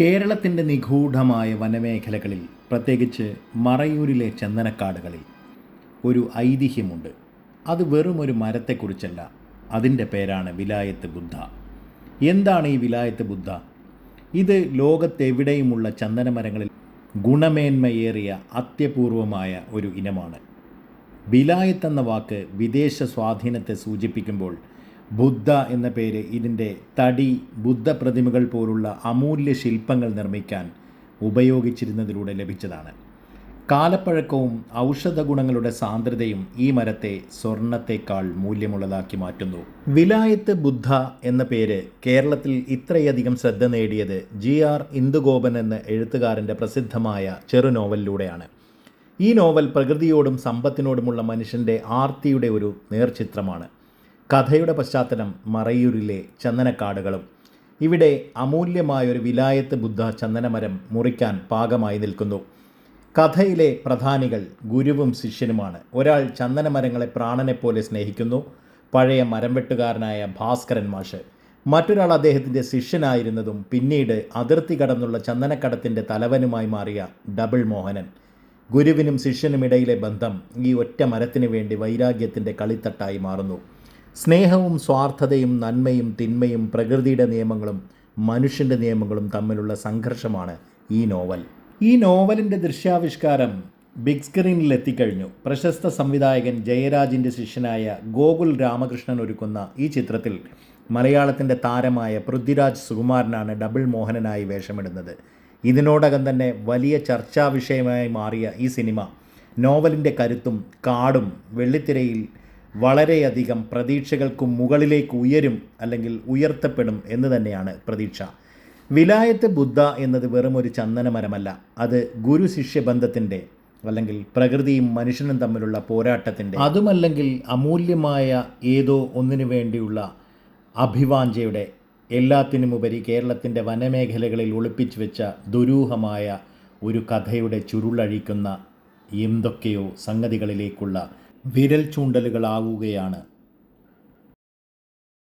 കേരളത്തിന്റെ നിഗൂഢമായ വനമേഖലകളിൽ പ്രത്യേകിച്ച് മറയൂരിലെ ചന്ദനക്കാടുകളിൽ ഒരു ഐതിഹ്യമുണ്ട്. അത് വെറും ഒരു മരത്തെക്കുറിച്ചല്ല. അതിന്റെ പേരാണ് വിലായത്ത് ബുദ്ധ. എന്താണ് ഈ വിലായത്ത് ബുദ്ധ? ഇത് ലോകത്തെവിടെയുമുള്ള ചന്ദനമരങ്ങളിൽ ഗുണമേന്മയേറിയ അത്യപൂർവമായ ഒരു ഇനമാണ്. വിലായത്ത് എന്ന വാക്ക് വിദേശ സ്വാധീനത്തെ സൂചിപ്പിക്കുമ്പോൾ ബുദ്ധ എന്ന പേര് ഇതിന്റെ തടി ബുദ്ധ പ്രതിമകൾ പോലുള്ള അമൂല്യ ശില്പങ്ങൾ നിർമ്മിക്കാൻ ഉപയോഗിച്ചിരുന്നതിലൂടെ ലഭിച്ചതാണ്. കാലപ്പഴക്കവും ഔഷധ ഗുണങ്ങളുടെ സാന്ദ്രതയും ഈ മരത്തെ സ്വർണത്തേക്കാൾ മൂല്യമുള്ളതാക്കി മാറ്റുന്നു. വിലായത്ത് ബുദ്ധ എന്ന പേര് കേരളത്തിൽ ഇത്രയധികം ശ്രദ്ധ നേടിയത് ജി ആർ ഇന്ദുഗോപൻ എന്ന എഴുത്തുകാരന്റെ പ്രസിദ്ധമായ ചെറുനോവലിലൂടെയാണ് ഈ നോവൽ പ്രകൃതിയോടും സമ്പത്തിനോടുമുള്ള മനുഷ്യന്റെ ആർത്തിയുടെ ഒരു നേർചിത്രമാണ്. കഥയുടെ പശ്ചാത്തലം മറയൂരിലെ ചന്ദനക്കാടുകളും. ഇവിടെ അമൂല്യമായൊരു വിലായത്ത് ബുദ്ധ ചന്ദനമരം മുറിക്കാൻ പാകമായി നിൽക്കുന്നു. കഥയിലെ പ്രധാനികൾ ഗുരുവും ശിഷ്യനുമാണ്. ഒരാൾ ചന്ദനമരങ്ങളെ പ്രാണനെപ്പോലെ സ്നേഹിക്കുന്നു. പഴയ മരം വെട്ടുകാരനായ ഭാസ്കരൻ മാഷ്. മറ്റൊരാൾ അദ്ദേഹത്തിന്റെ ശിഷ്യനായിരുന്നതും പിന്നീട് അതിർത്തി കടന്നുള്ള ചന്ദനക്കടത്തിന്റെ തലവനുമായി മാറിയ ഡബിൾ മോഹനൻ. ഗുരുവിനും ശിഷ്യനും ഇടയിലെ ബന്ധം ഈ ഒറ്റ മരത്തിനു വേണ്ടി വൈരാഗ്യത്തിന്റെ കളിത്തട്ടായി മാറുന്നു. സ്നേഹവും സ്വാർത്ഥതയും നന്മയും തിന്മയും പ്രകൃതിയുടെ നിയമങ്ങളും മനുഷ്യന്റെ നിയമങ്ങളും തമ്മിലുള്ള സംഘർഷമാണ് ഈ നോവൽ. ഈ നോവലിന്റെ ദൃശ്യാവിഷ്കാരം ബിഗ് സ്ക്രീനിൽ എത്തിക്കഴിഞ്ഞു. പ്രശസ്ത സംവിധായകൻ ജയരാജിന്റെ ശിഷ്യനായ ഗോകുൽ രാമകൃഷ്ണൻ ഒരുക്കുന്ന ഈ ചിത്രത്തിൽ മലയാളത്തിന്റെ താരമായ പൃഥ്വിരാജ് സുകുമാരനാണ് ഡബിൾ മോഹനനായി വേഷമിടുന്നത്. ഇതിനോടകം തന്നെ വലിയ ചർച്ചാ വിഷയമായി മാറിയ ഈ സിനിമ നോവലിന്റെ കരുത്തും കാടും വെള്ളിത്തിരയിൽ വളരെയധികം പ്രതീക്ഷകൾക്ക് മുകളിലേക്ക് ഉയരും അല്ലെങ്കിൽ ഉയർത്തപ്പെടും എന്ന് തന്നെയാണ് പ്രതീക്ഷ. വിലായത്ത് ബുദ്ധ എന്നത് വെറും ഒരു ചന്ദനമരമല്ല. അത് ഗുരു ശിഷ്യബന്ധത്തിന്റെ അല്ലെങ്കിൽ പ്രകൃതിയും മനുഷ്യനും തമ്മിലുള്ള പോരാട്ടത്തിന്റെ അതുമല്ലെങ്കിൽ അമൂല്യമായ ഏതോ ഒന്നിനു വേണ്ടിയുള്ള അഭിവാഞ്ചയുടെ എല്ലാത്തിനുമുപരി കേരളത്തിന്റെ വനമേഖലകളിൽ ഒളിപ്പിച്ചു വെച്ച ദുരൂഹമായ ഒരു കഥയുടെ ചുരുളഴിക്കുന്ന എന്തൊക്കെയോ സംഗതികളിലേക്കുള്ള വിരൽ ചൂണ്ടലുകളാവുകയാണ്.